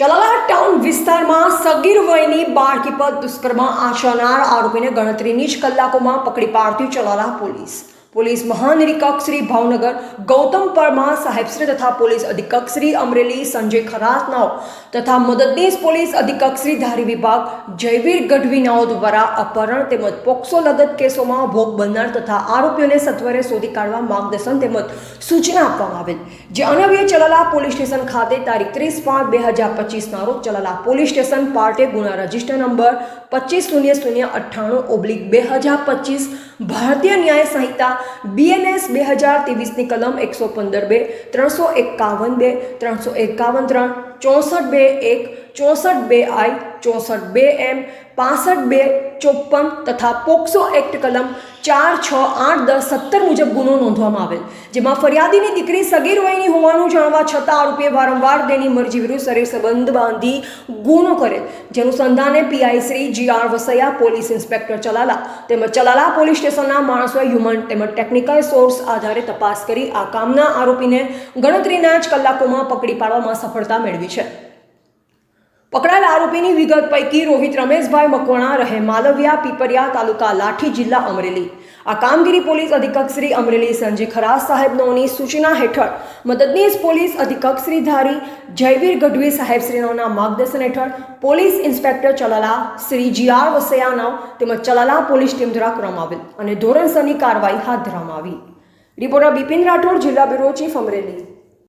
Chalala town વિસ્તારમાં સગીર વયની બાળકી પર દુષ્કર્મ આચરનાર આરોપીને ગણતરીની જ કલાકોમાં પકડી પાડતી ચલાલા પોલીસ. પોલીસ મહાનિરીક્ષક શ્રી ભાવનગર, ગૌતમ પરમાર સાહેબશ્રી તથા પોલીસ અધિક્ષક શ્રી અમરેલી, સંજય ખરાતનાઓ તથા મદદનીશ પોલીસ અધિક્ષક શ્રી ધારી વિભાગ, જયવીર ગઢવીનાઓ દ્વારા અપહરણ તેમજ પોક્સો લગત કેસોમાં ભોગ બનનાર તથા આરોપીઓને સત્વરે શોધી કાઢવા માર્ગદર્શન તેમજ સૂચના આપવામાં આવેલ. જે અનવ્ય ચલાલા પોલીસ સ્ટેશન ખાતે તારીખ ત્રીસ પાંચ બે હજાર પચીસના રોજ ચલાલા પોલીસ સ્ટેશન પાર્ટે ગુના રજિસ્ટર નંબર પચીસ શૂન્ય શૂન્ય અઠ્ઠાણું ઓબ્લિક બે હજાર પચીસ ભારતીય ન્યાય સંહિતા બીએનએસ બે હજાર ત્રેવીસની કલમ એકસો પંદર બે, ત્રણસો એકાવન બે, ત્રણસો એકાવન ત્રણ, ચોસઠ બે, એક ચોસઠ બે આઈ, ચોસઠ બે એમ, પાસઠ બે ચોપન તથા પોક્સો એક્ટ કલમ ચાર છ આઠ દસ સત્તર મુજબ ગુનો નોંધવામાં આવેલ, જેમાં ફરિયાદીની દીકરી સગીર વયની હોવાનું જાણવા છતાં આરોપીએ વારંવાર તેની મરજી વિરુદ્ધ શરીર સંબંધ બાંધી ગુનો કરેલ, જેનું સંધાને PI Shri G R Vasaiya, police inspector Chalala તેમજ ચલાલા પોલીસ સ્ટેશનના માણસોએ હ્યુમન તેમજ ટેકનિકલ સોર્સ આધારે તપાસ કરી આ કામના આરોપીને ગણતરીના જ કલાકોમાં પકડી પાડવામાં સફળતા મેળવી છે. પકડાયેલ આરોપીની વિગત પૈકી રોહિત રમેશભાઈ મકવાણા રહે માલવિયા પીપરિયા તાલુકા લાઠી જિલ્લા અમરેલી. આ કામગીરી પોલીસ અધિક્ષક શ્રી અમરેલી સંજય ખરાસ સાહેબનોની સૂચના હેઠળ મદદનીશ પોલીસ અધિક્ષક શ્રી ધારી જયવીર ગઢવી સાહેબશ્રીનોના માર્ગદર્શન હેઠળ police inspector Chalala Shri G R વસૈયાનાવ તેમજ ચલાલા પોલીસ ટીમ દ્વારા કરવામાં આવેલ અને ધોરણસરની કાર્યવાહી હાથ ધરવામાં આવી. રિપોર્ટર બિપિન રાઠોડ, જિલ્લા બ્યુરો ચીફ અમરેલી.